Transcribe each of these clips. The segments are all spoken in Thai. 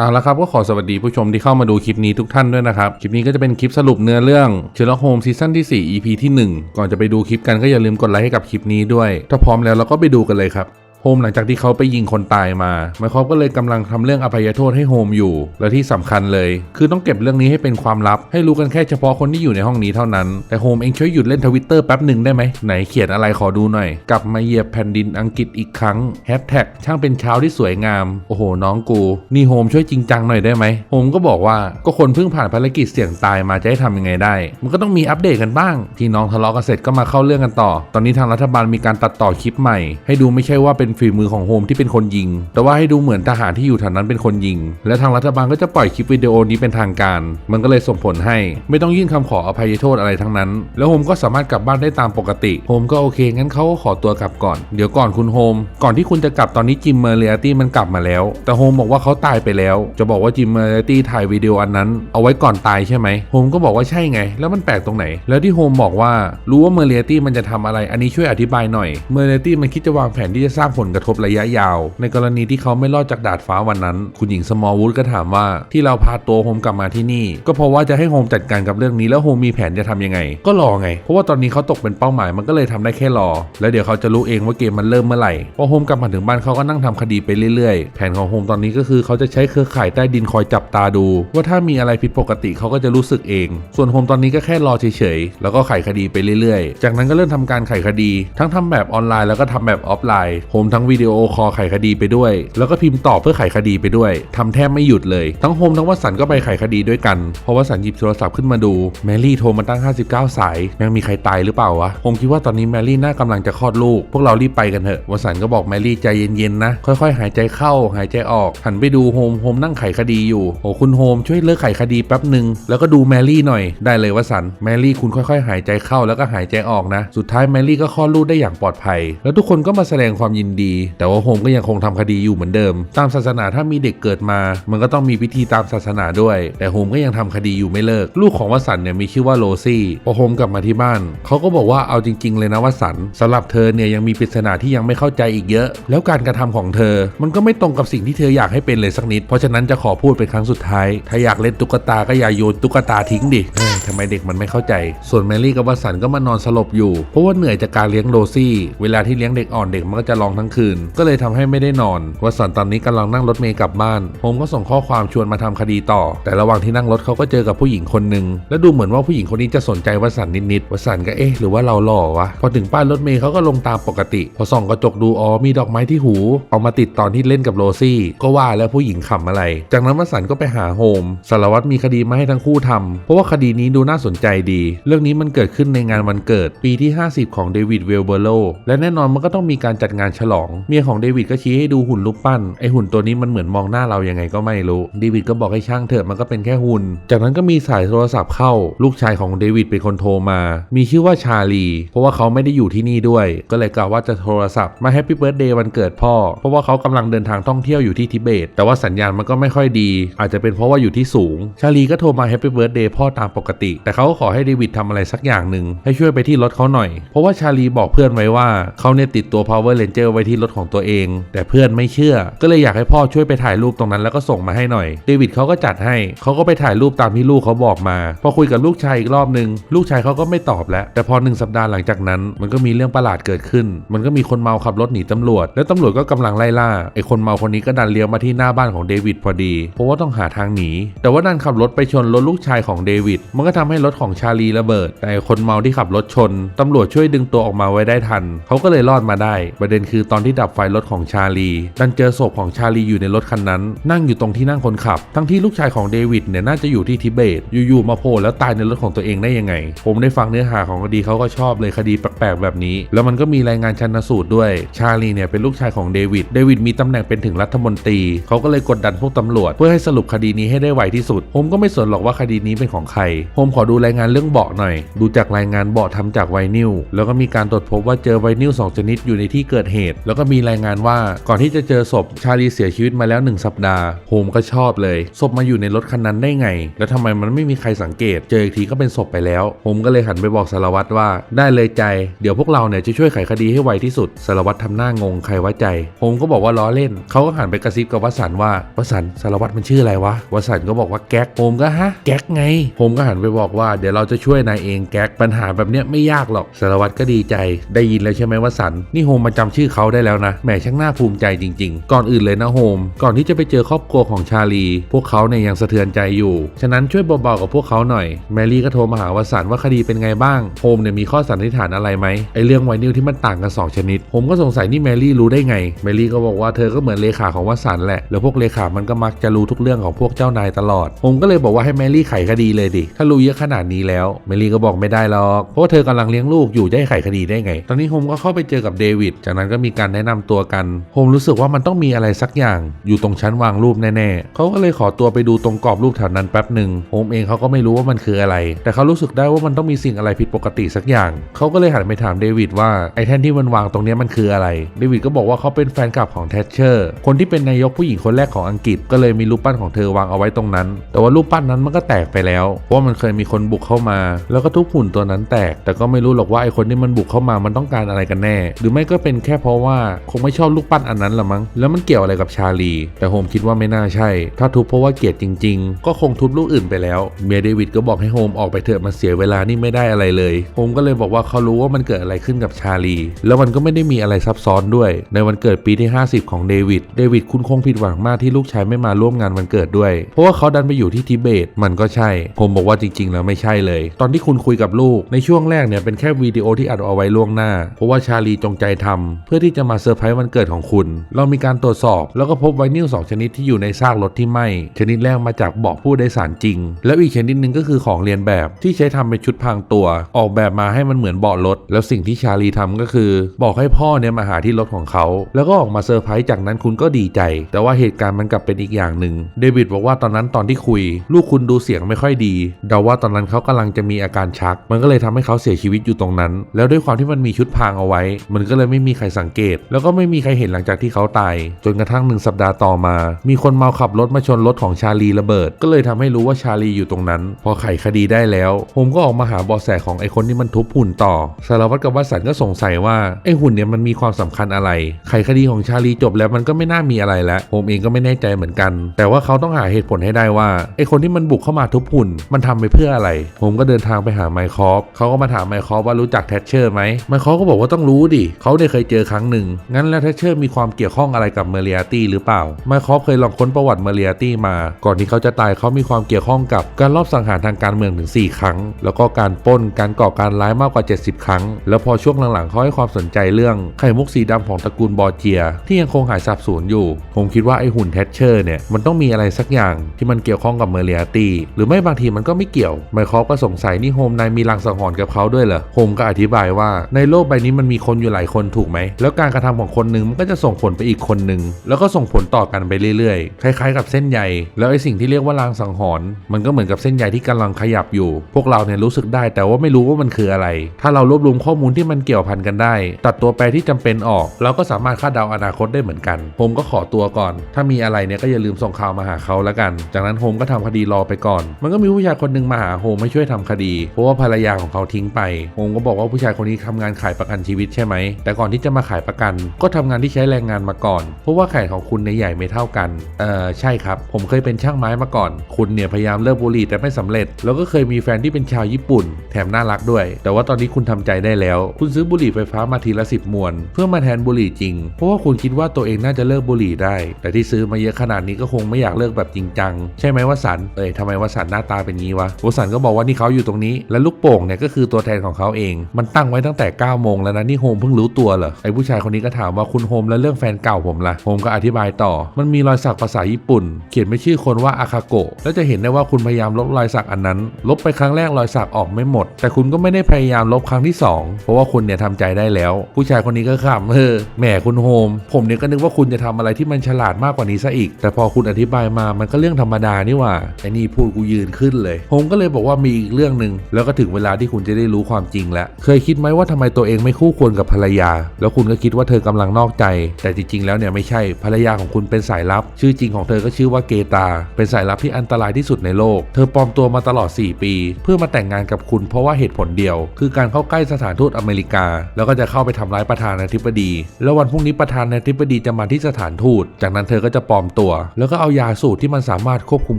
เอาละครับก็ขอสวัสดีผู้ชมที่เข้ามาดูคลิปนี้ทุกท่านด้วยนะครับ คลิปนี้ก็จะเป็นคลิปสรุปเนื้อเรื่อง Sherlock Holmes ซีซั่นที่ 4 EP ที่ 1 ก่อนจะไปดูคลิปกันก็อย่าลืมกดไลค์ให้กับคลิปนี้ด้วย ถ้าพร้อมแล้วเราก็ไปดูกันเลยครับ โฮมหลังจากที่เขาไปยิงคนตายมาไมคอฟก็เลยกำลังทำเรื่องอภัยโทษให้โฮมอยู่ และที่สำคัญเลย คือต้องเก็บเรื่องนี้ให้เป็นความลับ ให้รู้กันแค่เฉพาะคนที่อยู่ในห้องนี้เท่านั้น แต่โฮมเองช่วยหยุดเล่นทวิตเตอร์แป๊บหนึ่งได้ไหมไหนเขียนอะไรขอดูหน่อย กลับมาเหยียบแผ่นดินอังกฤษอีกครั้งแฮชแท็กช่างเป็นเช้าที่สวยงาม โอ้โห น้องกู นี่โฮมช่วยจริงจังหน่อยได้ไหมโฮมก็บอกว่าก็คนเพิ่งผ่านภารกิจเสี่ยงตายมาจะให้ทำยังไงได้ มันก็ต้องมีอัปเดตกันบ้าง ที่น้องทะเลาะกันเสร็จก็มาเข้าเรื่องกันต่อ ตอนนี้ทางรัฐบาลมีการตัดต่อคลิปใหม่ ให้ดูไม่ใช่ว่าเป็นฝีมือของโฮมที่เป็นคนยิง แต่ว่าให้ดูเหมือนทหารที่อยู่แถวนั้นเป็นคนยิง และทางรัฐบาลก็จะปล่อยคลิปวิดีโอนี้เป็นทางการ มันก็เลยส่งผลให้ ไม่ต้องยื่นคำขออภัยโทษอะไรทั้งนั้น แล้วโฮมก็สามารถกลับบ้านได้ตามปกติโฮมก็โอเคงั้นเขาก็ขอตัวกลับก่อน เดี๋ยวก่อนคุณโฮมก่อนที่คุณจะกลับตอนนี้จิมเมอร์เรียตี้มันกลับมาแล้ว แต่โฮมบอกว่าเขาตายไปแล้ว จะบอกว่าจิมเมอร์เรียตี้ถ่ายวิดีโออันนั้น เอาไว้ก่อนตายใช่ไหมโฮมก็บอกว่าใช่ไง แล้วมันแปลกตรงไหน แล้วที่โฮมบอกว่ารู้ว่าเมอร์เรียตี้มันจะทำอะไร อันนี้ช่วยอธิบายหน่อยเมอร์เรียตี้มันคิดจะวางแผนที่จะสร้างผผลกระทบระยะยาว ในกรณีที่เขาไม่รอดจากดาดฟ้าวันนั้น คุณหญิงสมอลวูดก็ถามว่าที่เราพาตัวโฮมกลับมาที่นี่ ก็เพราะว่าจะให้โฮมจัดการกับเรื่องนี้แล้วโฮมมีแผนจะทำยังไง ก็รอไง เพราะว่าตอนนี้เขาตกเป็นเป้าหมายมันก็เลยทำได้แค่รอ แล้วเดี๋ยวเขาจะรู้เองว่าเกมมันเริ่มเมื่อไหร่พอโฮมกลับมาถึงบ้านเขาก็นั่งทำคดีไปเรื่อยๆ แผนของโฮมตอนนี้ก็คือเขาจะใช้เครือข่ายใต้ดินคอยจับตาดู ว่าถ้ามีอะไรผิดปกติเขาก็จะรู้สึกเอง ส่วนโฮมตอนนี้ก็แค่รอเฉยๆแล้วก็ไขคดีไปเรื่อยๆ จากนั้นก็เริ่มทำการไขคดี ทั้งทำแบบออนไลน์แล้วก็ทำแบบออฟไลน์โฮมทั้งวิดีโอคอลไขคดีไปด้วย แล้วก็พิมพ์ตอบเพื่อไขคดีไปด้วยทำแทบไม่หยุดเลย ทั้งโฮมทั้งวสันก็ไปไขคดีด้วยกัน เพราะวสันหยิบโทรศัพท์ขึ้นมาดู แมรี่โทรมาตั้ง 59 สายยังมีใครตายหรือเปล่าวะโฮมคิดว่าตอนนี้แมรี่น่ากำลังจะคลอดลูก พวกเรารีบไปกันเถอะวสันก็บอกแมรี่ใจเย็นๆนะ ค่อยๆ หายใจเข้าหายใจออก หันไปดูโฮม โฮมนั่งไขคดีอยู่ โอ้คุณโฮมช่วยเลิกไขคดีแป๊บหนึ่งแล้วก็ดูแมรี่หน่อย ได้เลยวสัน แมรี่คุณค่อยๆ หายใจเข้าแล้วก็หายใจออกนะ สุดท้ายแมรี่ก็คลอดลูกได้อย่างปลอดภัย แล้วทุกคนก็มาแสดงความยินดี แต่ว่าโฮมก็ยังคงทำคดีอยู่เหมือนเดิม ตามศาสนาถ้ามีเด็กเกิดมา มันก็ต้องมีพิธีตามศาสนาด้วย แต่โฮมก็ยังทำคดีอยู่ไม่เลิก ลูกของวสันเนี่ยมีชื่อว่าโรซี่พอโฮมกลับมาที่บ้านเขาก็บอกว่าเอาจริง ๆ เลยนะวสันต์สำหรับเธอเนี่ยยังมีปริศนาที่ยังไม่เข้าใจอีกเยอะ แล้วการกระทำของเธอ มันก็ไม่ตรงกับสิ่งที่เธออยากให้เป็นเลยสักนิด เพราะฉะนั้นจะขอพูดเป็นครั้งสุดท้าย ถ้าอยากเล่นตุ๊กตาก็อย่าโยนตุ๊กตาทิ้งดิทำไมเด็กมันไม่เข้าใจ ส่วนแมรี่กับวสันก็มานอนสลบอยู่ เพราะว่าเหนื่อยจากการเลี้ยงโรซี่ เวลาที่เลี้ยงเด็กอ่อนเด็กมันก็จะร้องทั้งคืน ก็เลยทำให้ไม่ได้นอนวสันตอนนี้กำลังนั่งรถเมล์กลับบ้านโฮมก็ส่งข้อความชวนมาทำคดีต่อ แต่ระหว่างที่นั่งรถเขาก็เจอกับผู้หญิงคนหนึ่งและดูเหมือนว่าผู้หญิงคนนี้จะสนใจวสันนิดๆวสันก็เอ๊ะหรือว่าเราหล่อวะพอถึงป้ายรถเมล์เขาก็ลงตามปกติ พอส่องกระจกดูอ๋อมีดอกไม้ที่หู เอามาติดตอนที่เล่นกับโรซี่ ก็ว่าแล้วผู้หญิงขำอะไร จากนั้นวสันก็ไปหาโฮมสารวัตรมีคดีมาให้ทั้งคู่ทำเพราะว่าคดีนี้ดูน่าสนใจดี เรื่องนี้มันเกิดขึ้นในงานวันเกิดปีที่ 50 ของเดวิดเวลเบอร์โลและแน่นอนมันก็ต้องมีการจัดงานฉลองเมียของเดวิดก็ชี้ให้ดูหุ่นรูปปั้นไอหุ่นตัวนี้มันเหมือนมองหน้าเรายังไงก็ไม่รู้เดวิดก็บอกให้ช่างเถอะมันก็เป็นแค่หุ่น จากนั้นก็มีสายโทรศัพท์เข้า ลูกชายของเดวิดเป็นคนโทรมา มีชื่อว่าชาลี เพราะว่าเขาไม่ได้อยู่ที่นี่ด้วย ก็เลยกล่าวว่าจะโทรศัพท์มาแฮปปี้เบิร์ดเดย์วันเกิดพ่อ เพราะว่าเขากำลังเดินทางท่องเที่ยวอยู่ที่ทิเบต แต่ว่าสัญญาณมันก็ไม่ค่อยดี อาจจะเป็นเพราะว่าอยู่ที่สูง ชาลีก็โทรมาแฮปปี้เบิร์ดเดย์พ่อตามปกติ แต่เขาก็ขอให้เดวิดทำอะไรสักอย่างหนึ่งให้ช่วยไปที่รถเขาหน่อย เพราะว่าชาลีบอกเพื่อนไว้ว่าเขาเนี่ยติดตัว Power Ranger ไว้ที่รถของตัวเอง แต่เพื่อนไม่เชื่อ ก็เลยอยากให้พ่อช่วยไปถ่ายรูปตรงนั้นแล้วก็ส่งมาให้หน่อย เดวิดเขาก็จัดให้เขาก็ไปถ่ายรูปตามที่ลูกเขาบอกมา พอคุยกับลูกชายอีกรอบหนึ่งลูกชายเขาก็ไม่ตอบแล้ว แต่พอหนึ่งสัปดาห์หลังจากนั้น มันก็มีเรื่องประหลาดเกิดขึ้น มันก็มีคนเมาขับรถหนีตำรวจ แล้วตำรวจก็กำลังไล่ล่า ไอ้คนเมาคนนี้ก็ดันเลี้ยวมาที่หน้าบ้านของเดวิดพอดี เพราะว่าต้องหาทางหนี แต่ว่าดันขับรถไปชนรถลูกชายของเดวิด มันก็ทำให้รถของชาลีระเบิด แต่ไอ้คนเมาที่ขับรถชนตำรวจช่วยดึงตัวออกมาไว้ได้ทัน เขาก็เลยรอดมาได้ ประเด็นคือตอนที่ดับไฟรถของชาลี ดันเจอศพของชาลีอยู่ในรถคันนั้น นั่งอยู่ตรงที่นั่งคนขับ ทั้งที่ลูกชายของเดวิดเนี่ยน่าจะอยู่ที่ทิเบต อยู่ๆมาโผล่แล้วตายในรถของตัวเองได้ยังไง ผมได้ฟังเนื้อหาของคดีเขาก็ชอบเลยคดีแปลกๆแบบนี้ แล้วมันก็มีรายงานชันสูตรด้วย ชาลีเนี่ยเป็นลูกชายของเดวิด เดวิดมีตำแหน่งเป็นถึงรัฐมนตรี เขาก็เลยกดดันพวกตำรวจ เพื่อให้สรุปคดีนี้ให้ได้ไวที่สุด ผมก็ไม่สนหรอกว่าคดีนี้เป็นของใคร ผมขอดูรายงานเรื่องเบาะหน่อย ดูจากรายงานเบาะทำจากไวนิล แล้วก็มีการตรวจพบว่าเจอไวนิลสองชนิดอยู่ในที่เกิดเหตุแล้วก็มีรายงานว่าก่อนที่จะเจอศพชาลีเสียชีวิตมาแล้ว 1 สัปดาห์ โฮมก็ชอบเลย ศพมาอยู่ในรถคันนั้นได้ไง แล้วทำไมมันไม่มีใครสังเกต เจออีกทีก็เป็นศพไปแล้ว โฮมก็เลยหันไปบอกสารวัตรว่า ได้เลยใจ เดี๋ยวพวกเราเนี่ยจะช่วยไขคดีให้ไวที่สุด สารวัตรทำหน้างงใครว่าใจ โฮมก็บอกว่าล้อเล่น เขาก็หันไปกระซิบกับวสันว่าวสันสารวัตรมันชื่ออะไรวะ วสันก็บอกว่าแก๊ก โฮมก็ฮะ แก๊กไง โฮมก็หันไปบอกว่าเดี๋ยวเราจะช่วยนายเองแก๊ก ปัญหาแบบเนี้ยไม่ยากหรอก สารวัตรก็ดีใจ ได้ยินแล้วใช่ไหมวสัน นี่โฮมมาจำชื่อเขาได้แล้วนะแหมช่างน่าภูมิใจจริง ๆ ก่อนอื่นเลยนะโฮม ก่อนที่จะไปเจอครอบครัวของชาลี พวกเขาเนี่ยยังสะเทือนใจอยู่ ฉะนั้นช่วยเบาๆกับพวกเขาหน่อย แมรี่ก็โทรมาหาวสันว่าคดีเป็นไงบ้าง โฮมเนี่ยมีข้อสันนิษฐานอะไรไหมไอเรื่องไวนิลที่มันต่างกันสองชนิด ผมก็สงสัยนี่แมรี่รู้ได้ไง แมรี่ก็บอกว่าเธอก็เหมือนเลขาของวสันแหละ แล้วพวกเลขา มันก็มักจะรู้ทุกเรื่องของพวกเจ้านายตลอด ผมก็เลยบอกว่าให้แมรี่ไขคดีเลยดิ ถ้ารู้เยอะขนาดนี้แล้ว แมรี่ก็บอกไม่ได้หรอก เพราะว่าเธอกำลังเลี้ยงลูกอยู่จะให้ไขคดีได้ไง ตอนนี้โฮมก็เข้าไปเจอกับเดวิด จากนั้นก็มีการแนะนำตัวกันโฮมรู้สึกว่ามันต้องมีอะไรสักอย่างอยู่ตรงชั้นวางรูปแน่ๆเขาก็เลยขอตัวไปดูตรงกรอบรูปแถวนั้นแป๊บหนึ่งโฮมเองเขาก็ไม่รู้ว่ามันคืออะไร แต่เขารู้สึกได้ว่ามันต้องมีสิ่งอะไรผิดปกติสักอย่างเขาก็เลยหันไปถามเดวิดว่าไอ้แท่นที่มันวางตรงนี้มันคืออะไรเดวิดก็บอกว่าเขาเป็นแฟนคลับของแทชเชอร์คนที่เป็นนายกผู้หญิงคนแรกของอังกฤษ ก็เลยมีรูปปั้นของเธอวางเอาไว้ตรงนั้น แต่ว่ารูปปั้นนั้นมันก็แตกไปแล้วเพราะมันเคยมีคนบุกเข้ามา แล้วก็ทุบหุ่นตัวนั้นแตก แต่ก็ไม่รู้หรอกว่าไอ้คนที่มันบุกเข้ามามันต้องการอะไรกันแน่ หรือไม่ก็เป็นแค่เพราะว่าคงไม่ชอบรูปปั้นอันนั้นละมั้ง แล้วมันเกี่ยวอะไรกับชาลี แต่โฮมคิดว่าไม่น่าใช่ ถ้าทุบเพราะว่าเกลียดจริง ๆ ก็คงทุบลูกอื่นไปแล้ว เมียเดวิดก็บอกให้โฮมออกไปเถอะมันเสียเวลานี่ไม่ได้อะไรเลย โฮมก็เลยบอกว่าเขารู้ว่ามันเกิดอะไรขึ้นกับชาลี แล้วมันก็ไม่ได้มีอะไรซับซ้อนด้วย ในวันเกิดปีที่ 50 ของเดวิด เดวิดคุณคงผิดหวังมากที่ลูกชายไม่มาร่วมงานวันเกิดด้วย เพราะว่าเขาดันไปอยู่ที่ทิเบต มันก็ใช่ ผมบอกว่าจริง ๆ แล้วไม่ใช่เลย ตอนที่คุณคุยกับลูก ในช่วงแรกเนี่ยเป็นแค่วิดีโอที่อัดเอาไว้ล่วงหน้า เพราะว่าชาลีจงใจทำเพื่อที่จะมาเซอร์ไพรส์วันเกิดของคุณ เรามีการตรวจสอบ แล้วก็พบไวนิลสองชนิดที่อยู่ในซากรถที่ไหม้ชนิดแรกมาจากเบาะผู้โดยสารจริง แล้วอีกชนิดหนึ่งก็คือของเรียนแบบที่ใช้ทำเป็นชุดพรางตัว ออกแบบมาให้มันเหมือนเบาะรถ แล้วสิ่งที่ชาลีทำก็คือ บอกให้พ่อเนี่ยมาหาที่รถของเขา แล้วก็ออกมาเซอร์ไพรส์จากนั้นคุณก็ดีใจ แต่ว่าเหตุการณ์มันกลับเป็นอีกอย่างหนึ่งเดวิดบอกว่าตอนนั้นตอนที่คุย ลูกคุณดูเสียงไม่ค่อยดีเดาว่าตอนนั้นเขากำลังจะมีอาการชัก มันก็เลยทำให้เขาเสียชีวิตอยู่ตรงนั้น แล้วด้วยความที่มันมีชุดพางเอาไว้ มันก็เลยไม่มีใครสังเกตแล้วก็ไม่มีใครเห็นหลังจากที่เขาตาย จนกระทั่งหนึ่งสัปดาห์ต่อมา มีคนเมาขับรถมาชนรถของชาลีระเบิด ก็เลยทำให้รู้ว่าชาลีอยู่ตรงนั้น พอไขคดีได้แล้ว ผมก็ออกมาหาเบาะแสของไอ้คนที่มันทุบหุ่นต่อ สารวัตรกับวัสันก็สงสัยว่าไอ้หุ่นเนี่ยมันมีความสำคัญอะไร ไขคดีของชาลีจบแล้วมันก็ไม่น่ามีอะไรแล้วผมเองก็ไม่แน่ใจเหมือนกัน แต่ว่าเขาต้องหาเหตุผลให้ได้ว่าไอ้คนที่มันบุกเข้ามาทุบหุ่น มันทำไปเพื่ออะไร ผมก็เดินทางไปหาไมค์คอฟเขาก็มาถามไมค์คอฟว่ารู้จักแทชเชอร์ไหมไมค์คอฟก็บอกว่าต้องรู้ดิเขาได้เคยเจอครั้งหนึ่ง งั้นแล้วแทชเชอร์มีความเกี่ยวข้องอะไรกับเมเรียตี้หรือเปล่าไมค์คอฟเคยลองค้นประวัติเมเรียตี้มา ก่อนที่เขาจะตายเขามีความเกี่ยวข้องกับการลอบสังหารทางการเมืองถึง 4 ครั้ง แล้วก็การปล้นการก่อการร้ายมากกว่า 70 ครั้ง แล้วพอช่วงหลังๆเขาให้ความสนใจเรื่องไข่มุกสีดำของตระกูลบอร์เจีย ที่ยังคงหายสาบสูญอยู่ ผมคิดว่าไอหุ่นแทชเชอร์เนี่ยมันต้องมีอะไรสักอย่างที่มันเกี่ยวข้องกับเมเรียตี้หรือไม่บางทีมันก็ไม่เกี่ยวไมค์คอฟก็สงสัยนี่โฮมนายมีลังสังหรณ์กับเขาด้วยเหรอโฮมก็อธิบายว่าในโลกใบนี้มันมีคนอยู่หลายคนถูกไหมแล้วการกระทำของคนหนึ่งมันก็จะส่งผลไปอีกคนหนึ่งแล้วก็ส่งผลต่อกันไปเรื่อยๆ คล้ายๆ กับเส้นใยแล้วไอ้สิ่งที่เรียกว่าลางสังหรณ์มันก็เหมือนกับเส้นใยที่กำลังขยับอยู่ พวกเราเนี่ยรู้สึกได้แต่ว่าไม่รู้ว่ามันคืออะไร ถ้าเรารวบรวมข้อมูลที่มันเกี่ยวพันกันได้ ตัดตัวแปรที่จำเป็นออก เราก็สามารถคาดเดาอนาคตได้เหมือนกัน ผมก็ขอตัวก่อน ถ้ามีอะไรเนี่ยก็อย่าลืมส่งข่าวมาหาเขาแล้วกัน จากนั้นโฮมก็ทำคดีรอไปก่อน มันก็มีผู้ชายคนหนึ่งมาหาโฮมให้ช่วยทำคดี เพราะว่าภรรยาของเขาทิ้งไปโฮมก็บอกว่าผู้ชายคนนี้ทำงานขายประกันชีวิตใช่ไหมแต่ก่อนที่จะมาขายประกัน ก็ทำงานที่ใช้แรงงานมาก่อน เพราะว่าแขนของคุณในใหญ่ไม่เท่ากัน เออใช่ครับ ผมเคยเป็นช่างไม้มาก่อน คุณเนี่ยพยายามเลิกบุหรี่แต่ไม่สำเร็จ แล้วก็เคยมีแฟนที่เป็นชาวญี่ปุ่น แถมน่ารักด้วย แต่ว่าตอนนี้คุณทำใจได้แล้ว คุณซื้อบุหรี่ไฟฟ้ามาทีละสิบมวน เพื่อมาแทนบุหรี่จริง เพราะว่าคุณคิดว่าตัวเองน่าจะเลิกบุหรี่ได้ แต่ที่ซื้อมาเยอะขนาดนี้ก็คงไม่อยากเลิกแบบจริงจัง ใช่ไหมวสันเอ้ยทำไมวสันหน้าตาเป็นงี้วะวสันก็บอกว่านี่เขาอยู่ตรงนี้ และลูกโป่งเนี่ยก็คือตัวแทนของเขาเอง มันตั้งไว้ตั้งแต่9โมงแล้วนะนี่โฮมเพิ่งรู้ตัวเหรอไอ้ผู้ชายคนนี้ก็ถามว่าคุณโฮมแล้วเรื่องแฟนเก่าผมล่ะโฮมก็อธิบายต่อ มันมีรอยสักภาษาญี่ปุ่น เขียนไม่ชื่อคนว่าอาคาโกะแล้วจะเห็นได้ว่าคุณพยายามลบรอยสักอันนั้น ลบไปครั้งแรกรอยสักออกไม่หมด แต่คุณก็ไม่ได้พยายามลบครั้งที่สองเพราะว่าคุณเนี่ยทำใจได้แล้ว ผู้ชายคนนี้ก็ขำเออแหมคุณโฮม ผมเนี่ยก็นึกว่าคุณจะทำอะไรที่มันฉลาดมากกว่านี้ซะอีก แต่พอคุณอธิบายมามันก็เรื่องธรรมดานี่หว่าไอ้นี่พูดกูยืนขึ้นเลยผมก็เลยบอกว่ามีอีกเรื่องหนึ่งแล้วก็ถึงเวลาที่คุณจะได้รู้ความจริงแล้วเคยคิดไหมว่าทำไมตัวเองไม่คู่ควรกับภรรยา แล้วคุณก็คิดคิดว่าเธอกำลังนอกใจ แต่จริงๆแล้วเนี่ยไม่ใช่ภรรยาของคุณเป็นสายลับ ชื่อจริงของเธอก็ชื่อว่าเกตา เป็นสายลับที่อันตรายที่สุดในโลก เธอปลอมตัวมาตลอด 4 ปี เพื่อมาแต่งงานกับคุณเพราะว่าเหตุผลเดียว คือการเข้าใกล้สถานทูตอเมริกา แล้วก็จะเข้าไปทำร้ายประธานาธิบดี แล้ววันพรุ่งนี้ประธานาธิบดีจะมาที่สถานทูต จากนั้นเธอก็จะปลอมตัว แล้วก็เอายาสูตรที่มันสามารถควบคุม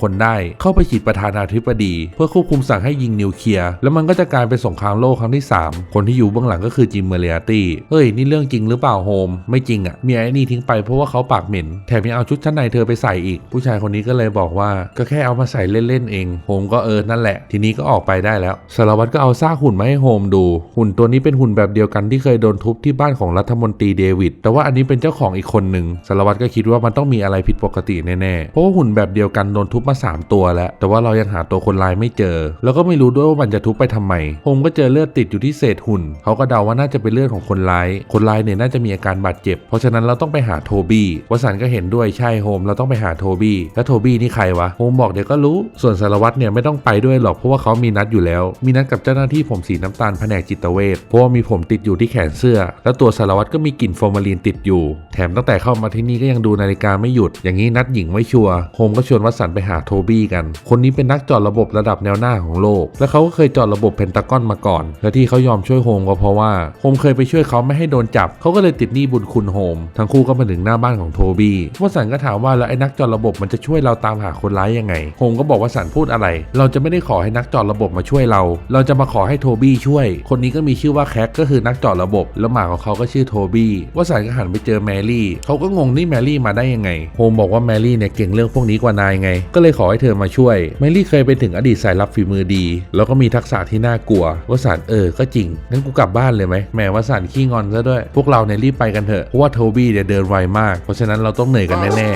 คนได้ เข้าไปฉีดประธานาธิบดี เพื่อควบคุมสั่งให้ยิงนิวเคลียร์แล้วมันก็จะกลายเป็นสงครามโลกครั้งที่ 3 คนที่อยู่เบื้องหลังก็คือจิมเมเรียตี้เฮ้ยนี่เรื่องจริงหรืือเปล่าโฮมไม่จริงอะ่ะเมียไอ้นี่ทิ้งไปเพราะว่าเขาปากเหม็นแถมยังเอาชุดชั้นในเธอไปใส่อีก ผู้ชายคนนี้ก็เลยบอกว่าก็แค่เอามาใส่เล่นๆเองโฮมก็เออนั่นแหละ ทีนี้ก็ออกไปได้แล้วสารวัตรก็เอาซากหุ่นมาให้โฮมดูหุ่นตัวนี้เป็นหุ่นแบบเดียวกันที่เคยโดนทุบที่บ้านของรัฐมนตรีเดวิดแต่ว่าอันนี้เป็นเจ้าของอีกคนหนึ่งสารวัตรก็คิดว่ามันต้องมีอะไรผิดปกติแน่ๆเพราะว่าหุ่นแบบเดียวกันโดนทุบมาสามตัวแล้ว แต่ว่าเรายังหาตัวคนร้ายไม่เจอ แล้วก็ไม่รู้ด้วยว่ามันจะทุบไปทำไมโฮมก็เจอเลือดติดอยู่ที่เศษหุ่นเขาก็เดาว่าน่าจะเป็นเลือดของคนร้ายคนร้ายเนี่ยน่าจะมีอาการบาดเจ็บ เพราะฉะนั้นเราต้องไปหาโทบี้วสันต์ก็เห็นด้วยใช่โฮมเราต้องไปหาโทบี้แล้วโทบี้นี่ใครวะโฮมบอกเดี๋ยวก็รู้ส่วนสารวัตรเนี่ยไม่ต้องไปด้วยหรอกเพราะว่าเขามีนัดอยู่แล้ว มีนัดกับเจ้าหน้าที่ผมสีน้ำตาลแผนกจิตเวชเพราะว่ามีผมติดอยู่ที่แขนเสื้อ แล้วตัวสารวัตรก็มีกลิ่นฟอร์มาลีนติดอยู่ แถมตั้งแต่เข้ามาที่นี่ก็ยังดูนาฬิกาไม่หยุด อย่างนี้นัดหญิงไม่ชัวร์โฮมก็ชวนวสันต์ไปหาโทบี้กัน คนนี้เป็นนักจอดระบบระดับแนวหน้าของโลก และเขาก็เคยจอดระบบเพนตากอนมาก่อน และที่เขายอมช่วยโฮมก็เพราะว่าโฮมเคยไปช่วยเขาไม่ให้โดนจับเขาก็เลยติดหนี้บุญคุณโฮม ทั้งคู่ก็มาถึงหน้าบ้านของโทบี้วสันก็ถามว่าแล้วไอ้นักจอดระบบมันจะช่วยเราตามหาคนร้ายยังไง โฮมก็บอกว่าสันพูดอะไร เราจะไม่ได้ขอให้นักจอดระบบมาช่วยเรา เราจะมาขอให้โทบี้ช่วย คนนี้ก็มีชื่อว่าแคทก็คือนักจอดระบบ แล้วหมาของเขาก็ชื่อโทบี้วสันก็หันไปเจอแมรี่เขาก็งงนี่แมรี่มาได้ยังไง โฮมบอกว่าแมรี่เนี่ยเก่งเรื่องพวกนี้กว่านายไง ก็เลยขอให้เธอมาช่วย แมรี่เคยเป็นถึงอดีตสายลับฝีมือดี แล้วก็มีทักษะที่น่ากลัววสันเออก็จริงงั้นกูกลับบ้านเลยไหมแหมวสันขี้งอนซะด้วยพวกเราเนี่ยรีบไปกันเถอะเพราะว่าโทบี้เนี่ยเดินไวมาก เพราะฉะนั้นเราต้องเหนื่อยกันแน่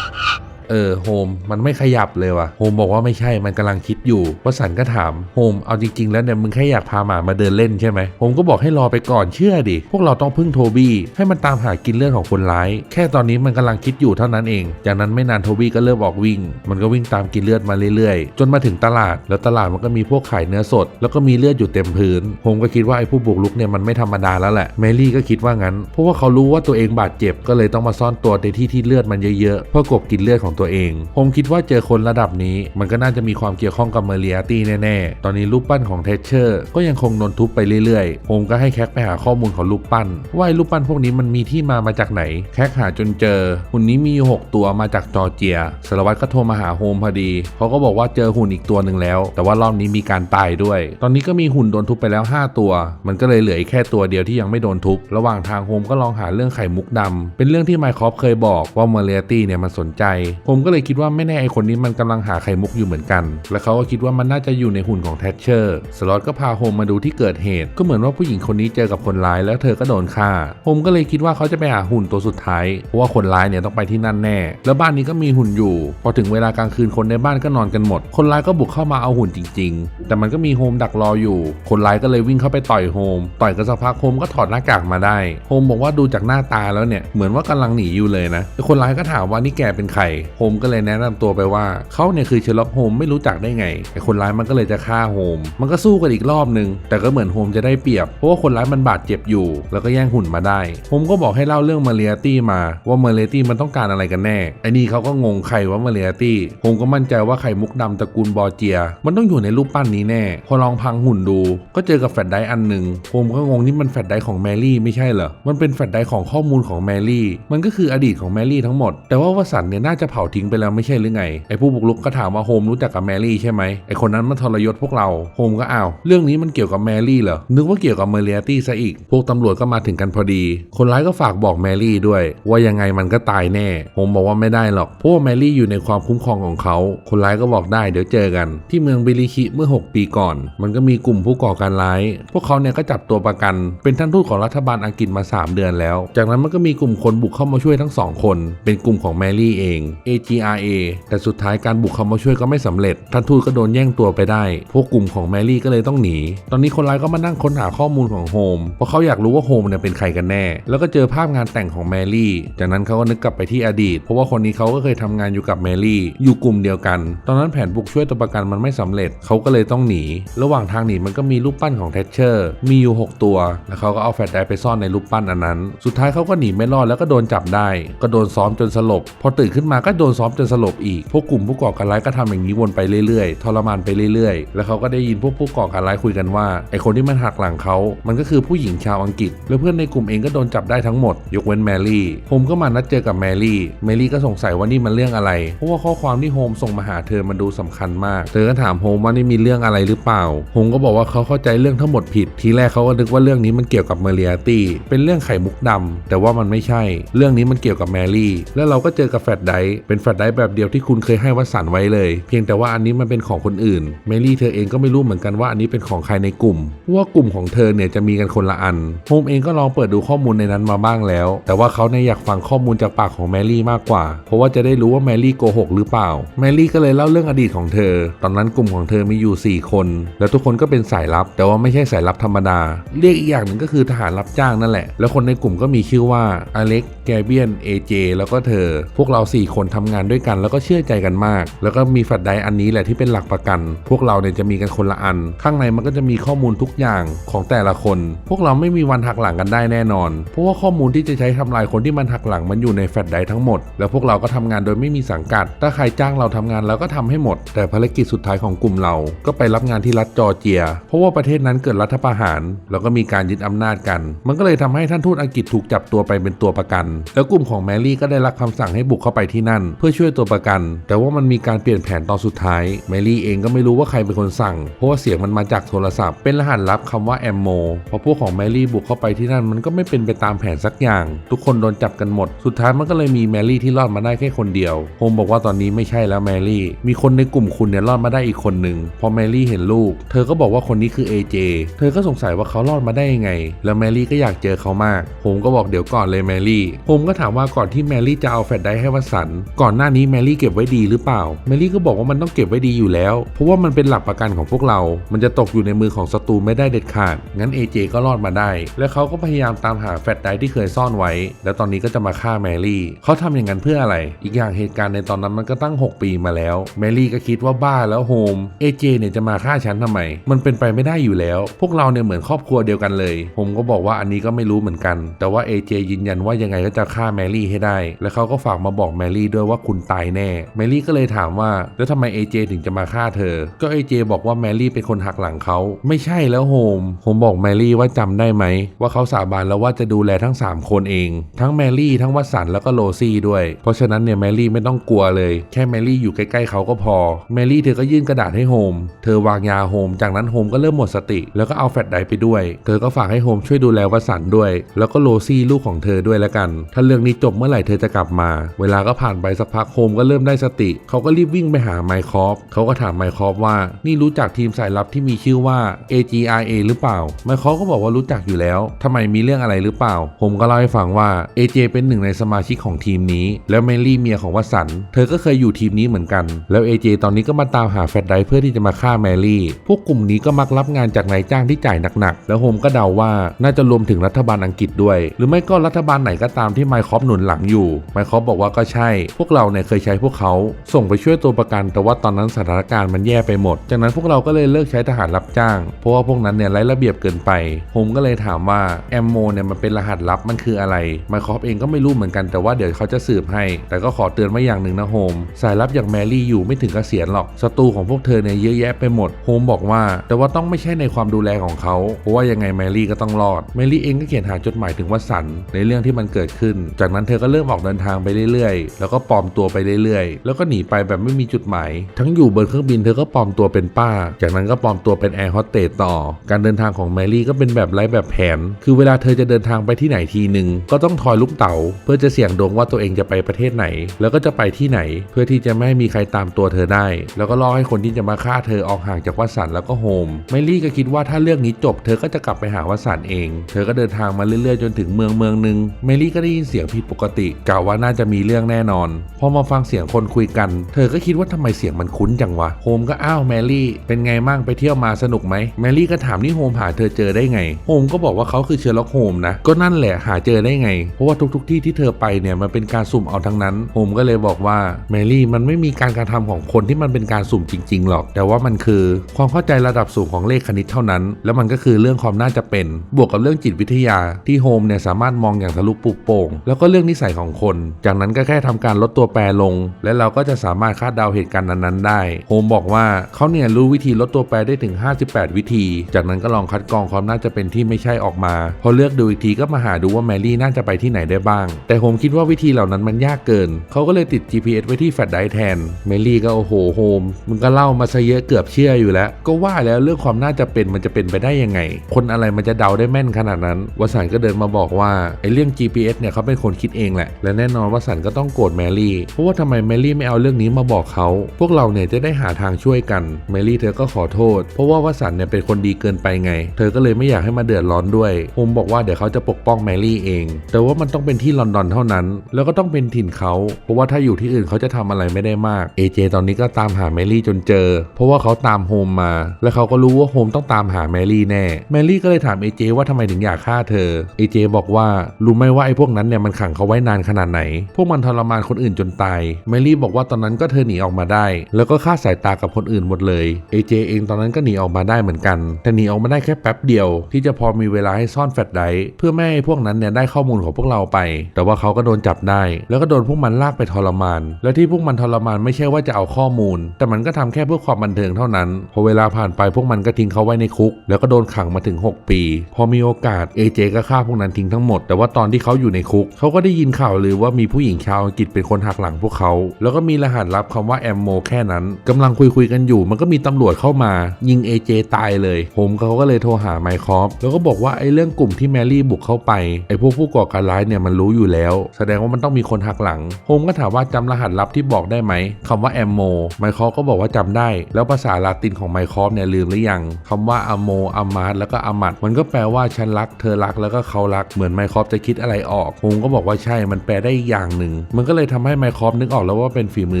ๆ เออโฮมมันไม่ขยับเลยว่ะโฮมบอกว่าไม่ใช่มันกำลังคิดอยู่วสันก็ถามโฮมเอาจริง ๆ แล้วเนี่ยมึงแค่อยากพาหมามาเดินเล่นใช่ไหมโฮมก็บอกให้รอไปก่อนเชื่อดิพวกเราต้องพึ่งโทบี้ให้มันตามหากินเลือดของคนร้าย แค่ตอนนี้มันกำลังคิดอยู่เท่านั้นเอง จากนั้นไม่นานโทบี้ก็เริ่มออกวิ่ง มันก็วิ่งตามกินเลือดมาเรื่อยๆ จนมาถึงตลาด แล้วตลาดมันก็มีพวกขายเนื้อสด แล้วก็มีเลือดอยู่เต็มพื้นโฮมก็คิดว่าไอ้ผู้บุกรุกเนี่ยมันไม่ธรรมดาแล้วแหละแมรี่ก็คิดว่างั้นเพราะว่าเขารู้ว่าตัวเองบาดเจ็บก็เลยต้องมาซ่อนตัวในที่ที่เลือดมันเยอะๆเพื่อกบกินเลือดของตัวเองโฮมคิดว่าเจอคนระดับนี้ มันก็น่าจะมีความเกี่ยวข้องกับเมเรียตี้แน่ๆ ตอนนี้รูปปั้นของเทเชอร์ก็ยังคงโดนทุบไปเรื่อยๆโฮมก็ให้แคคไปหาข้อมูลของรูปปั้น ว่ารูปปั้นพวกนี้มันมีที่มามาจากไหน แคคหาจนเจอหุ่นนี้มีอยู่6ตัวมาจากจอร์เจียสารวัตรก็โทรมาหาโฮมพอดีเขาก็บอกว่าเจอหุ่นอีกตัวหนึ่งแล้ว แต่ว่ารอบนี้มีการตายด้วย ตอนนี้ก็มีหุ่นโดนทุบไปแล้ว 5 ตัว มันก็เลยเหลืออีกแค่ตัวเดียวที่ยังไม่โดนทุบระหว่างทางโฮมก็ลองหาเรื่องไข่มุกดำเป็นเรื่องที่ไมค์คอฟเคยบอกว่าเมเรียตี้เนี่ยมันสนใจผมก็เลยคิดว่าไม่แน่ไอคนนี้มันกำลังหาไข่มุกอยู่เหมือนกัน และเขาก็คิดว่ามันน่าจะอยู่ในหุ่นของแทชเชอร์ สล็อตก็พาโฮมมาดูที่เกิดเหตุ ก็เหมือนว่าผู้หญิงคนนี้เจอกับคนร้ายแล้วเธอก็โดนฆ่า โฮมก็เลยคิดว่าเขาจะไปหาหุ่นตัวสุดท้าย เพราะว่าคนร้ายเนี่ยต้องไปที่นั่นแน่ แล้วบ้านนี้ก็มีหุ่นอยู่ พอถึงเวลากลางคืนคนในบ้านก็นอนกันหมด คนร้ายก็บุกเข้ามาเอาหุ่นจริง ๆ แต่มันก็มีโฮมดักรออยู่ คนร้ายก็เลยวิ่งเข้าไปต่อยโฮม ต่อยกันสักพักโฮมก็ถอดหน้ากากมาได้ โฮมบอกว่าดูจากหน้าตาแล้วเนี่ยเหมือนว่ากำลังหนีอยู่เลยนะแต่คนร้ายก็ถามว่านี่แกเป็นใครโฮมก็เลยแนะนำตัวไปว่าเขาเนี่ยคือเชลล็อกโฮมไม่รู้จักได้ไงไอ้คนร้ายมันก็เลยจะฆ่าโฮมมันก็สู้กันอีกรอบนึง แต่ก็เหมือนโฮมจะได้เปรียบเพราะว่าคนร้ายมันบาดเจ็บอยู่ แล้วก็แย่งหุ่นมาได้โฮมก็บอกให้เล่าเรื่องมาเรียตี้มา ว่ามาเรียตี้มันต้องการอะไรกันแน่ไอ้นี่เขาก็งงใครว่ามาเรียตี้โฮมก็มั่นใจว่าไข่มุกดำตระกูลบอร์เจีย มันต้องอยู่ในรูปปั้นนี้แน่ พอลองพังหุ่นดู ก็เจอกับแฟลชไดรฟ์อันหนึ่งโฮมก็งงนี่มันแฟลชไดรฟ์ของแมรี่ไม่ใช่เหรอมันเป็นแฟลชไดของข้อมูลของแมรี่ มันก็คืออดีตของแมรี่ทั้งหมด แต่ว่าวสันเนี่ยน่าจะเผาทิ้งไปแล้วไม่ใช่หรือไงไอ้ผู้บุกรุกก็ถามว่าโฮมรู้จักกับแมรี่ใช่ไหมไอ้คนนั้นมันทรยศพวกเราโฮมก็อ้าวเรื่องนี้มันเกี่ยวกับแมรี่เหรอนึกว่าเกี่ยวกับเมเรียตี้ซะอีก พวกตำรวจก็มาถึงกันพอดี คนร้ายก็ฝากบอกแมรี่ด้วย ว่ายังไงมันก็ตายแน่โฮมบอกว่าไม่ได้หรอกเพราะว่าแมรี่อยู่ในความคุ้มครองของเขา คนร้ายก็บอกได้เดี๋ยวเจอกัน ที่เมืองบิลิคิเมื่อ 6 ปีก่อน มันก็มีกลุ่มผู้ก่อการร้าย พวกเขาเนี่ยก็จับตัวประกัน เป็นท่านทูตของรัฐบาลอังกฤษมา 3 เดือนแล้ว จากนั้นมันก็มีกลุ่มคนบุกเข้ามาช่วยทั้งสองคน เป็นกลุ่มของแมรี่เองเอ AGRA แต่สุดท้ายการบุกเข้ามาช่วยก็ไม่สำเร็จ ท่านทูตก็โดนแย่งตัวไปได้ พวกกลุ่มของแมรี่ก็เลยต้องหนี ตอนนี้คนร้ายก็มานั่งค้นหาข้อมูลของโฮม เพราะเขาอยากรู้ว่าโฮมเนี่ยเป็นใครกันแน่ แล้วก็เจอภาพงานแต่งของแมรี่ จากนั้นเขาก็นึกกลับไปที่อดีต เพราะว่าคนนี้เขาก็เคยทำงานอยู่กับแมรี่ อยู่กลุ่มเดียวกัน ตอนนั้นแผนบุกช่วยตัวประกันมันไม่สำเร็จ เขาก็เลยต้องหนี ระหว่างทางหนีมันก็มีรูปปั้นของเทชเชอร์ มีอยู่ 6 ตัว แล้วเขาก็เอาแฟลชไดร์ไปซ่อนในรูปปั้นอันนั้น สุดท้ายเขาก็หนีไม่รอดแล้วก็โดนจับได้ ก็โดนซ้อมจนสลบ พอตื่นขึ้นมาก็โดนซ้อมจนสลบอีก พวกกลุ่มผู้ก่อการร้ายก็ทำอย่างนี้วนไปเรื่อยๆ ทรมานไปเรื่อยๆ แล้วเขาก็ได้ยินพวกผู้ก่อการร้ายคุยกันว่าไอคนที่มันหักหลังเขา มันก็คือผู้หญิงชาวอังกฤษ แล้วเพื่อนในกลุ่มเองก็โดนจับได้ทั้งหมด ยกเว้นแมรี่ โฮมก็มานัดเจอกับแมรี่ แมรี่ก็สงสัยว่านี่มันเรื่องอะไร เพราะว่าข้อความที่โฮมส่งมาหาเธอมันดูสำคัญมาก เธอก็ถามโฮมว่านี่มีเรื่องอะไรหรือเปล่า โฮมก็บอกว่าเขาเข้าใจเรื่องทั้งหมดผิด ทีแรกเขาก็นึกว่าเรื่องนี้มันเกี่ยวกับเมเรียตี้ เป็นเรื่องไข่มุกดำแต่ว่ามันไม่ใช่ เรื่องนี้มันเกี่ยวกับแมรี่ แล้วเราก็เจอกับแฟลชไดรฟ์เป็นแฟลชไดร์แบบเดียวที่คุณเคยให้วัสันไว้เลย เพียงแต่ว่าอันนี้มันเป็นของคนอื่นแมรี่เธอเองก็ไม่รู้เหมือนกันว่าอันนี้เป็นของใครในกลุ่มว่ากลุ่มของเธอเนี่ยจะมีกันคนละอันโฮมเองก็ลองเปิดดูข้อมูลในนั้นมาบ้างแล้ว แต่ว่าเขาเนี่ยอยากฟังข้อมูลจากปากของแมรี่มากกว่า เพราะว่าจะได้รู้ว่าแมรี่โกหกหรือเปล่าแมรี่ก็เลยเล่าเรื่องอดีตของเธอ ตอนนั้นกลุ่มของเธอมีอยู่ 4 คน แล้วทุกคนก็เป็นสายลับ แต่ว่าไม่ใช่สายลับธรรมดา เรียกอีกอย่างหนึ่งก็คือทหารรับจ้างนั่นแหละ แล้วคนในกลุ่มก็มีชื่อว่าอเล็ก แกเบียน เอเจ แล้วก็เธอ พวกเรา 4 คนทำงานด้วยกัน แล้วก็เชื่อใจกันมาก แล้วก็มีแฟลชไดร์อันนี้แหละที่เป็นหลักประกัน พวกเราเนี่ยจะมีกันคนละอัน ข้างในมันก็จะมีข้อมูลทุกอย่างของแต่ละคน พวกเราไม่มีวันหักหลังกันได้แน่นอน เพราะว่าข้อมูลที่จะใช้ทำลายคนที่มันหักหลังมันอยู่ในแฟลชไดร์ทั้งหมด แล้วพวกเราก็ทำงานโดยไม่มีสังกัด ถ้าใครจ้างเราทำงานเราก็ทำให้หมด แต่ภารกิจสุดท้ายของกลุ่มเรา ก็ไปรับงานที่รัฐจอร์เจีย เพราะว่าประเทศนั้นเกิดรัฐประหาร แล้วก็มีการยึดอำนาจกัน มันก็เลยทำให้ท่านทูตอังกฤษถูกจับตัวไปเป็นตัวประกัน แล้วกลุ่มของแมรี่ก็ได้รับคำสั่งให้บุกเข้าไปที่นั่นเพื่อช่วยตัวประกัน แต่ว่ามันมีการเปลี่ยนแผนตอนสุดท้าย แมรี่เองก็ไม่รู้ว่าใครเป็นคนสั่ง เพราะว่าเสียงมันมาจากโทรศัพท์ เป็นรหัสลับคำว่าแอมโมพอพวกของแมรี่บุกเข้าไปที่นั่นมันก็ไม่เป็นไปตามแผนสักอย่าง ทุกคนโดนจับกันหมด สุดท้ายมันก็เลยมีแมรี่ที่รอดมาได้แค่คนเดียวโฮมบอกว่าตอนนี้ไม่ใช่แล้วแมรี่ มีคนในกลุ่มคุณเนี่ยรอดมาได้อีกคนหนึ่งพอแมรี่เห็นลูก เธอก็บอกว่าคนนี้คือ AJ เธอก็สงสัยว่าเขารอดมาได้ยังไง แล้วแมรี่ก็อยากเจอเขามากโฮมก็บอกเดี๋ยวก่อนเลยแมรี่โฮมก็ถามว่าก่อนที่แมรี่จะเอาแฟลชไดให้วสันต์ก่อนหน้านี้แมรี่เก็บไว้ดีหรือเปล่า แมรี่ก็บอกว่ามันต้องเก็บไว้ดีอยู่แล้ว เพราะว่ามันเป็นหลักประกันของพวกเรา มันจะตกอยู่ในมือของศัตรูไม่ได้เด็ดขาด งั้น AJ ก็รอดมาได้ แล้วเขาก็พยายามตามหาแฟลชไดที่เคยซ่อนไว้ แล้วตอนนี้ก็จะมาฆ่าแมรี่ เขาทำอย่างนั้นเพื่ออะไร อีกอย่างเหตุการณ์ในตอนนั้นมันก็ตั้ง 6 ปีมาแล้ว แมรี่ก็คิดว่าบ้าแล้วโฮม AJ เนี่ยจะมาฆ่าฉันทำไม มันเป็นไปไม่ได้อยู่แล้ว พวกเราเนี่ยเหมือนครอบครัวเดียวกันเลย ผมก็บอกว่าอันนี้ก็ไม่รู้เหมือนกัน แต่ว่า AJ ยืนยันว่ายังไงก็จะฆ่าแมรี่ให้ได้ แล้วเขาก็ฝากมาบอกแมรี่ด้วยว่าคุณตายแน่ แมรี่ก็เลยถามว่า แล้วทำไม AJ ถึงจะมาฆ่าเธอ ก็ AJ บอกว่าแมรี่เป็นคนหักหลังเขา ไม่ใช่แล้วโฮม ผมบอกแมรี่ว่าจำได้ไหม ว่าเขาสาบานแล้วว่าจะดูแลทั้ง 3 คนเอง ทั้งแมรี่ทั้งวัสันแล้วก็โรซี่ด้วย เพราะฉะนั้นเนี่ยแมรี่ไม่ต้องกลัวเลย แค่แมรี่อยู่ใกล้ๆเขาก็พอ แมรี่เธอก็ยื่นกระดาษให้โฮม เธอวางยาโฮม จากนั้นโฮมก็เริ่มหมดสติ แล้วก็เอาแฟลชไดไปด้วย เธอก็ฝากให้โฮมช่วยดูแลวัสันด้วย แล้วก็โรซี่ลูกของเธอด้วยแล้วกัน ถ้าเรื่องนี้จบเมื่อไหร่เธอจะกลับมา เวลาก็ผ่านไปสักพักโฮมก็เริ่มได้สติ เขาก็รีบวิ่งไปหาไมค์คอฟเขาก็ถามไมค์คอฟว่านี่รู้จักทีมสายลับที่มีชื่อว่า AGRA หรือเปล่า ไมค์คอฟก็บอกว่ารู้จักอยู่แล้วทำไมมีเรื่องอะไรหรือเปล่า ผมก็เล่าให้ฟังว่า AJ เป็นหนึ่งในสมาชิกของทีมนี้ แล้วเมลี่เมียของวัสัน เธอก็เคยอยู่ทีมนี้เหมือนกัน แล้ว AJ ตอนนี้ก็มาตามหาแฟลชไดเพื่อที่จะมาฆ่าแมรี่ พวกกลุ่มนี้ก็มักรับงานจากนายจ้างที่จ่ายหนักๆ แล้วโฮมก็เดาว่าน่าจะรวมถึงรัฐบาลอังกฤษด้วย หรือไม่ก็รัฐบาลไหนก็ตามที่ไมค์คอฟหนุนหลังอยู่ ไมค์คอฟบอกว่าก็ใช่พวกเราเนี่ยเคยใช้พวกเขาส่งไปช่วยตัวประกัน แต่ว่าตอนนั้นสถานการณ์มันแย่ไปหมด จากนั้นพวกเราก็เลยเลิกใช้ทหารรับจ้าง เพราะว่าพวกนั้นเนี่ยไร้ระเบียบเกินไปโฮมก็เลยถามว่าแอมโมเนี่ยมันเป็นรหัสลับมันคืออะไรไมค์คอฟเองก็ไม่รู้เหมือนกันแต่ว่าเดี๋ยวเขาจะสืบให้ แต่ก็ขอเตือนไว้อย่างหนึ่งนะโฮมสายลับอย่างแมรี่อยู่ไม่ถึงเกษียณหรอกศัตรูของพวกเธอเนี่ยเยอะแยะไปหมดโฮมบอกว่า แต่ว่าต้องไม่ใช่ในความดูแลของเขาเพราะว่ายังไงแมรี่ก็ต้องรอดแมรี่เองก็เขียนหาจดหมายถึงวัสันในเรื่องที่มันเกิดขึ้น จากนั้นเธอก็เริ่มออกเดินทางไปเรื่อยๆ แล้วก็ปลอมตัวไปเรื่อยๆ แล้วก็หนีไปแบบไม่มีจุดหมาย ทั้งอยู่บนเครื่องบินเธอก็ปลอมตัวเป็นป้า จากนั้นก็ปลอมตัวเป็นแอร์โฮสเตสต่อ การเดินทางของแมรี่ก็เป็นแบบไร้แบบแผน คือเวลาเธอจะเดินทางไปที่ไหนทีหนึ่งก็ต้องทอยลูกเต๋าเพื่อจะเสี่ยงดวงว่าตัวเองจะไปประเทศไหน แล้วก็จะไปที่ไหน เพื่อที่จะไม่ให้มีใครตามตัวเธอได้ แล้วก็รอให้คนที่จะมาฆ่าเธอออกห่างจากวัสันแล้วก็โฮมแมรี่ก็คิดว่าถ้าเรื่องนี้จบ เธอก็จะกลับไปหาวัสันเอง เธอก็เดินทางมาเรื่อยๆ จนถึงเมืองเมืองหนึ่งแมรี่ก็ได้ยินเสียงผิดปกติกล่าวว่าน่าจะมีเรื่องแน่นอนพอมาฟังเสียงคนคุยกัน เธอก็คิดว่าทำไมเสียงมันคุ้นจังวะ โฮมก็อ้าวแมรี่ เป็นไงมั่งไปเที่ยวมาสนุกไหม แมรี่ก็ถามนี่โฮมหาเธอเจอได้ไง โฮมก็บอกว่าเขาคือเชอร์ล็อกโฮมนะ ก็นั่นแหละหาเจอได้ไง เพราะว่าทุกๆที่ที่เธอไปเนี่ยมันเป็นการสุ่มเอาทั้งนั้น โฮมก็เลยบอกว่าแมรี่มันไม่มีการกระทำของคนที่มันเป็นการสุ่มจริง ๆ หรอก แต่ว่ามันคือ ความเข้าใจระดับสูงของเลขคณิตเท่านั้น แล้วมันก็คือเรื่องความน่าจะเป็น บวกกับเรื่องจิตวิทยาที่โฮมเนี่ยสามารถมองอย่างทะลุปุกโป่ง แล้วก็เรื่องนิสัยของคน จากนั้นก็แค่ทำการลดตัวแปรลง และเราก็จะสามารถคาดเดาเหตุการณ์นั้นๆได้ โฮมบอกว่าเขาเนี่ยรู้วิธีลดตัวแปรได้ถึง 58 วิธี จากนั้นก็ลองคัดกรองความน่าจะเป็นที่ไม่ใช่ออกมา พอเลือกดูอีกทีก็มาหาดูว่าแมรี่น่าจะไปที่ไหนได้บ้าง แต่โฮมคิดว่าวิธีเหล่านั้นมันยากเกิน เขาก็เลยติด GPS ไว้ที่แฟลชไดร์แทน แมรี่ก็โอ้โหโฮมมึงก็เล่ามาซะเยอะเกือบเชื่ออยู่แล้ว ก็ว่าแล้วเรื่องความน่าจะเป็นมันจะเป็นไปได้ยังไง คนอะไรมันจะเดาได้แม่นขนาดนั้นวสันก็เดินมาบอกว่าไอ้เรื่อง GPS เนี่ยเขาเป็นคนคิดเองแหละ และแน่นอนวสันก็ต้องโกรธแมรี่เพราะว่าทำไมแมรี่ไม่เอาเรื่องนี้มาบอกเขา พวกเราเนี่ยจะได้หาทางช่วยกันแมรี่เธอก็ขอโทษ เพราะว่าวสันเนี่ยเป็นคนดีเกินไปไง เธอก็เลยไม่อยากให้มาเดือดร้อนด้วยโฮมบอกว่าเดี๋ยวเขาจะปกป้องแมรี่เอง แต่ว่ามันต้องเป็นที่ลอนดอนเท่านั้น แล้วก็ต้องเป็นถิ่นเขา เพราะว่าถ้าอยู่ที่อื่นเขาจะทำอะไรไม่ได้มากเอเจตอนนี้ก็ตามหาแมรี่จนเจอ เพราะว่าเขาตามโฮมมา และเขาก็รู้ว่าโฮมต้องตามหาแมรี่แน่แมรี่ก็เลยถามเอเจว่าทำไมถึงอยากฆ่าเธอเอเจบอกว่ารู้ไหมว่าไอ้พวกนั้นเนี่ยมันขังเขาไว้นานขนาดไหน พวกมันทรมานคนอื่นจนตายแมรี่บอกว่าตอนนั้นก็เธอหนีออกมาได้ แล้วก็ฆ่าสายตากับคนอื่นหมดเลยเอเจเองตอนนั้นก็หนีออกมาได้เหมือนกัน แต่หนีออกมาได้แค่แป๊บเดียว ที่จะพอมีเวลาให้ซ่อนแฟลชไดร์เพื่อไม่ให้พวกนั้นเนี่ยได้ข้อมูลของพวกเราไป แต่ว่าเขาก็โดนจับได้ แล้วก็โดนพวกมันลากไปทรมาน แล้วที่พวกมันทรมานไม่ใช่ว่าจะเอาข้อมูล แต่มันก็ทำแค่เพื่อความบันเทิงเท่านั้น พอเวลาผ่านไปพวกมันก็ทิ้งเขาไว้ในคุก แล้วก็โดนขังมาถึง 6 ปี พอมีโอกาสเอเจก็ฆ่าพวกนั้นทิ้งทั้งหมด แต่ว่าตอนที่เขาอยู่ในคุกเขาก็ได้ยินข่าวลือว่ามีผู้หญิงชาวอังกฤษเป็นคนนหักหลังพวกเขา แล้วก็มีรหัสลับคำว่าแอมโมแค่นั้นกำลังคุยคุยๆกันอยู่ มันก็มีตำรวจเข้ามา ยิงเอเจตายเลยผมเขาก็เลยโทรหาไมค์คอฟแล้วก็บอกว่าไอ้เรื่องกลุ่มที่แมรี่บุกเข้าไปไอ้พวกผู้ก่อการร้ายเนี่ยมันรู้อยู่แล้ว แสดงว่ามันต้องมีคนหักหลังโฮมก็ถามว่าจำรหัสลับที่บอกได้ไหมคำว่าแอมโมไมค์คอฟก็บอกว่าจำได้ แล้วภาษาลาตินของไมค์คอฟเนี่ยลืมหรือยังคำว่าอโมอามาร์แล้วก็อมัดมันก็แปลว่าฉันรักเธอรักแล้วก็เขารักเหมือนไมค์คอฟจะคิดอะไรออกโฮมก็บอกว่าใช่มันแปลได้อีกอย่างหนึ่งมันก็เลยทำให้ไมค์คอฟนึกออกแล้วว่าเป็นฝีมื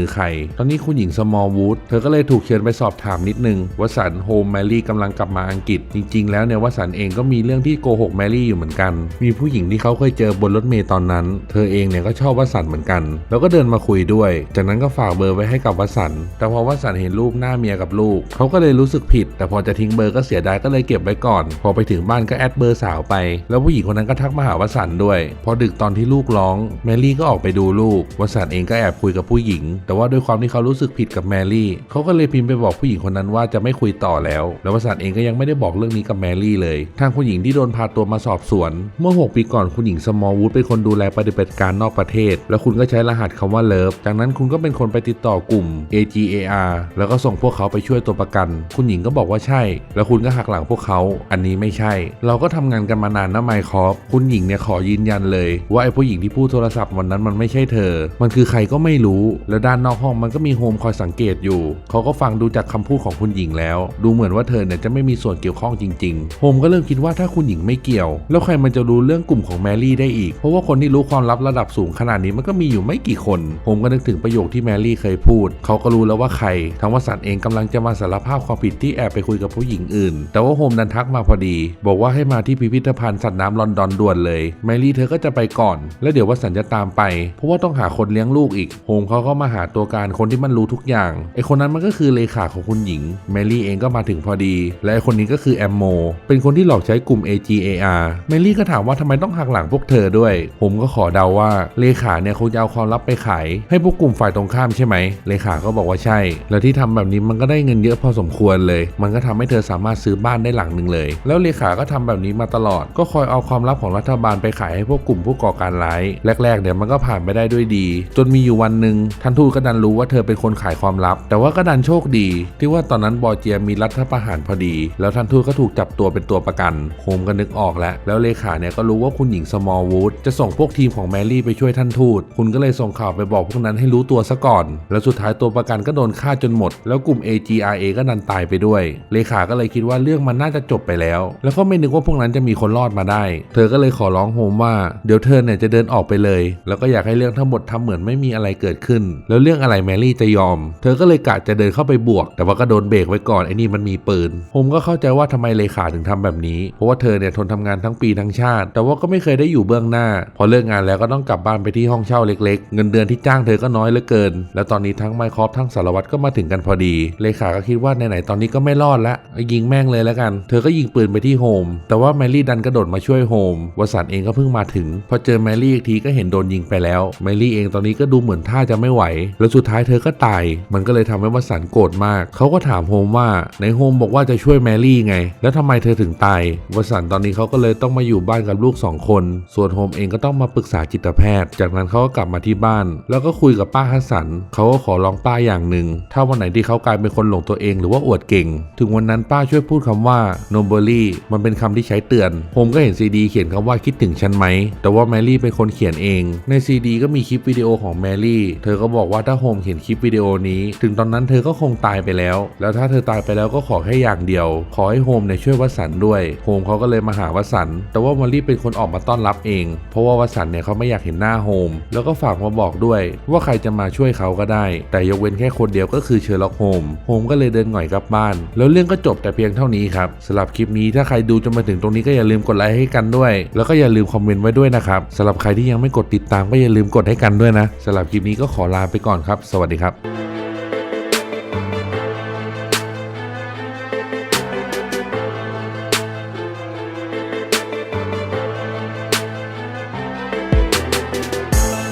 อใคร ตอนนี้คุณหญิงสมอลวูดเธอก็เลยถูกเชิญไปสอบถามนิดนึงว่าสันโฮมแมรี่กำลังกลับมาอังกฤษ จริง ๆ แล้วเนี่ยว่าสันเองก็มีเรื่องที่โกหกแมรี่อยู่เหมือนกัน มีผู้หญิงที่เขาเคยเจอบนรถเมล์ตอนนั้น เธอเองเนี่ยก็ชอบวสันเหมือนกัน แล้วก็เดินมาคุยด้วย จากนั้นก็ฝากเบอร์ไว้ให้กับวสัน แต่พอวสันเห็นรูปหน้าเมียกับลูก เขาก็เลยรู้สึกผิด แต่พอจะทิ้งเบอร์ก็เสียดายก็เลยเก็บไว้ก่อน พอไปถึงบ้านก็แอดเบอร์สาวไป แล้วผู้หญิงคนนั้นก็ทักมาหาวสันด้วย พอดึกตอนที่ลูกร้อง แมรี่ก็ออกไปดูลูกวสนต์เองก็แอบคุยกับผู้หญิง แต่ว่าด้วยความที่เขารู้สึกผิดกับแมรี่เขาก็เลยพิมพ์ไปบอกผู้หญิงคนนั้นว่าจะไม่คุยต่อแล้ว แล้ววสันเองก็ยังไม่ได้บอกเรื่องนี้กับแมรี่เลย ทางคุณหญิงที่โดนพาตัวมาสอบสวน เมื่อ 6 ปีก่อนคุณหญิงสมอลวูดเป็นคนดูแลปฏิบัติการนอกประเทศ แล้วคุณก็ใช้รหัสคำว่าเลิฟจากนั้นคุณก็เป็นคนไปติดต่อกลุ่ม AGAR แล้วก็ส่งพวกเขาไปช่วยตัวประกัน คุณหญิงก็บอกว่าใช่ แล้วคุณก็หักหลังพวกเขา อันนี้ไม่ใช่ เราก็ทำงานกันมานานนะไมค์คอฟคุณหญิงเนี่ยขอยืนยันเลย ว่าไอ้ผู้หญิงที่พูดโทรศัพท์วันนั้นมันไม่ใช่เธอมันคือใครก็ไม่รู้ แล้วด้านนอกห้องมันก็มีโฮมคอยสังเกตอยู่ เขาก็ฟังดูจากคำพูดของคุณหญิงแล้ว ดูเหมือนว่าเธอเนี่ยจะไม่มีส่วนเกี่ยวข้องจริงๆโฮมก็เริ่มคิดว่าถ้าคุณหญิงไม่เกี่ยว แล้วใครมันจะรู้เรื่องกลุ่มของแมรี่ได้อีก เพราะว่าคนที่รู้ความลับระดับสูงขนาดนี้มันก็มีอยู่ไม่กี่คนโฮมก็นึกถึงประโยคที่แมรี่เคยพูด เขาก็รู้แล้วว่าใครทั้งวสันเองกำลังจะมาสารภาพความผิดที่แอบไปคุยกับผู้หญิงอื่น แต่ว่าโฮมดันทักมาพอดี บอกว่าให้มาที่พิพิธภัณฑ์สัตว์น้ำลอนดอนด่วนเลยแมรี่เธอก็จะไปก่อน แล้วเดี๋ยววสันจะตามไป เพราะว่าต้องหาคนเลี้ยงลูกอีก โฮมเขาก็มาหาตัวการคนที่มันรู้ทุกอย่าง ไอคนนั้นมันก็คือเลขาของคุณหญิง แมรี่เองก็มาถึงพอดี และไอคนนี้ก็คือแอมโม เป็นคนที่หลอกใช้กลุ่ม AGAR แมรี่ก็ถามว่าทำไมต้องหักหลังพวกเธอด้วย ผมก็ขอเดาว่าเลขาเนี่ยคงจะเอาความลับไปขาย ให้พวกกลุ่มฝ่ายตรงข้ามใช่ไหม เลขาก็บอกว่าใช่ แล้วที่ทำแบบนี้มันก็ได้เงินเยอะพอสมควรเลย มันก็ทำให้เธอสามารถซื้อบ้านได้หลังหนึ่งเลย แล้วเลขาก็ทำแบบนี้มาตลอด ก็คอยเอาความลับของรัฐบาลไปขายให้พวกกลุ่มผู้ก่อการร้าย แรกๆเนี่ยวมันก็ผ่านไปได้ด้วยดีจนมีอยู่วันหนึ่งท่านทูตก็ดันรู้ว่าเธอเป็นคนขายความลับ แต่ว่าก็ดันโชคดี ที่ว่าตอนนั้นบอร์เจียมีรัฐประหารพอดี แล้วท่านทูตก็ถูกจับตัวเป็นตัวประกันโฮมก็นึกออกแล้ว แล้วเลขาเนี่ยก็รู้ว่าคุณหญิงสมอลวูดจะส่งพวกทีมของแมรี่ไปช่วยท่านทูตคุณก็เลยส่งข่าวไปบอกพวกนั้นให้รู้ตัวซะก่อน แล้วสุดท้ายตัวประกันก็โดนฆ่าจนหมด แล้วกลุ่ม AGRA ก็ดันตายไปด้วย เลขาก็เลยคิดว่าเรื่องมันน่าจะจบไปแล้ว แล้วก็ไม่นึกว่าพวกนั้นจะมีคนรอดมาได้ เธอก็เลยขอร้องโฮมว่าเดี๋ยวเธอเนี่ยจะเดินออกไปเลย แล้วก็อยากให้เรื่องทั้งหมดทำเหมือนมือนไม่มีอะไรเกิดขึ้น แล้วเรื่องอะไรแมรี่จะยอม เธอก็เลยกะจะเดินเข้าไปบวก แต่ว่าก็โดนเบรกไว้ก่อนไอ้นี่มันมีปืน ผมก็เข้าใจว่าทำไมเลขาถึงทำแบบนี้ เพราะว่าเธอเนี่ยทนทำงานทั้งปีทั้งชาติ แต่ว่าก็ไม่เคยได้อยู่เบื้องหน้า พอเลิกงานแล้วก็ต้องกลับบ้านไปที่ห้องเช่าเล็ก ๆ เงินเดือนที่จ้างเธอก็น้อยเหลือเกิน แล้วตอนนี้ทั้งไมครอฟทั้งสารวัตรก็มาถึงกันพอดี เลขาก็คิดว่าไหนๆตอนนี้ก็ไม่รอดล้วยิงแม่งเลยแล้วกัน เธอก็ยิงปืนไปที่โฮม แต่ว่าแมรี่ดันกระโดดมาช่วยโฮมวสันเองก็เพิ่งมาถึง พอเจอแมรี่อีกทีก็เห็นโดนยิงไปแล้ว แมรี่เองตอนนี้ก็ดูเหมือนท่าจะไม่ไหว แล้วสุดท้ายเธอก็ตาย มันก็เลยทำให้วสันโกรธมาก เขาก็ถามโฮมว่าในโฮมบอกว่าจะช่วยแมรี่ไง แล้วทำไมเธอถึงตายวสันตอนนี้เขาก็เลยต้องมาอยู่บ้านกับลูกสองคน ส่วนโฮมเองก็ต้องมาปรึกษาจิตแพทย์ จากนั้นเขาก็กลับมาที่บ้าน แล้วก็คุยกับป้าฮัสสันเขาก็ขอร้องป้าอย่างหนึ่ง ถ้าวันไหนที่เขากลายเป็นคนหลงตัวเองหรือว่าอวดเก่ง ถึงวันนั้นป้าช่วยพูดคำว่า n o b l y มันเป็นคำที่ใช้เตือนผมก็เห็นซีดีเขียนคำว่าคิดถึงฉันไหม แต่ว่าแมรี่เป็นคนเขียนเอง ในซีดีก็มีคลิปวิดีโอของแมรี่ เธอก็บอกว่าถ้าโฮมเห็นคลิปวิดีโอนี้ ถึงตอนนั้นเธอก็คงตายไปแล้ว แล้วถ้าเธอตายไปแล้วก็ขอแค่อย่างเดียว ขอให้โฮมเนี่ยช่วยวัสันด้วย โฮมเขาก็เลยมาหาวัสัน แต่ว่าแมรี่เป็นคนออกมาต้อนรับเอง เพราะว่าวัสันเนี่ยเขาไม่อยากเห็นหน้าโฮม แล้วก็ฝากมาบอกด้วย ว่าใครจะมาช่วยเขาก็ได้ แต่ยกเว้นแค่คนเดียวก็คือเชอร์ล็อกโฮม โฮมก็เลยเดินหง่อยกลับบ้าน แล้วเรื่องก็จบแต่เพียงเท่านี้ครับสำหรับคลิปนี้ถ้าใครดูจนมาถึงตรงนี้ก็อย่าลืมกดไลค์ให้กันด้วย แล้วก็อย่าลืมคอมเมนต์ไว้ด้วยนะครับสำหรับใครที่ยังไม่กดติดตามก็อย่าลืมกดให้กันด้วยนะสำหรับคลิปนี้ก็ขอลาไปก่อนครับ สวัสดีครับ